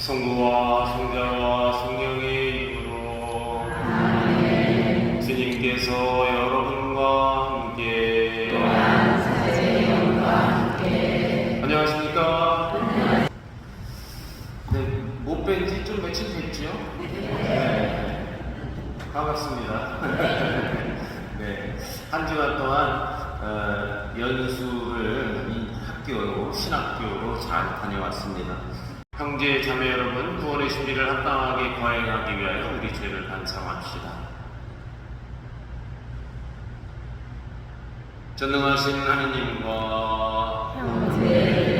성부와 성자와 성령의 이름으로 아멘. 주님께서 여러분과 함께, 안녕하십니까? 네, 못 뵌 지 좀 며칠 됐죠? 네. 반갑습니다. 네, 한 주간 동안 어, 연수를 학교로, 신학교로 잘 다녀왔습니다. 형제 자매 여러분 구원의 신비를 합당하게 거행하기 위하여 우리 죄를 반성합시다. 전능하신 하느님과 형제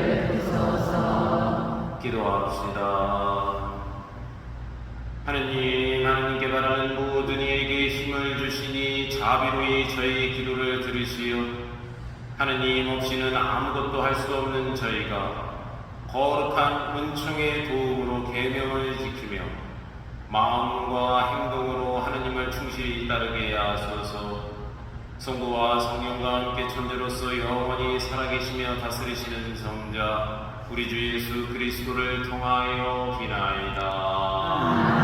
기도합시다. 하느님, 하느님께 바라는 모든 이에게 힘을 주시니 자비로이 저희 기도를 들으시어 하느님 없이는 아무것도 할 수 없는 저희가 거룩한 은총의 도움으로 계명을 지키며 마음과 행동으로 하느님을 충실히 따르게 하소서 성부와 성령과 함께 천재로서 영원히 살아계시며 다스리시는 성자 우리 주 예수 그리스도를 통하여 비나이다.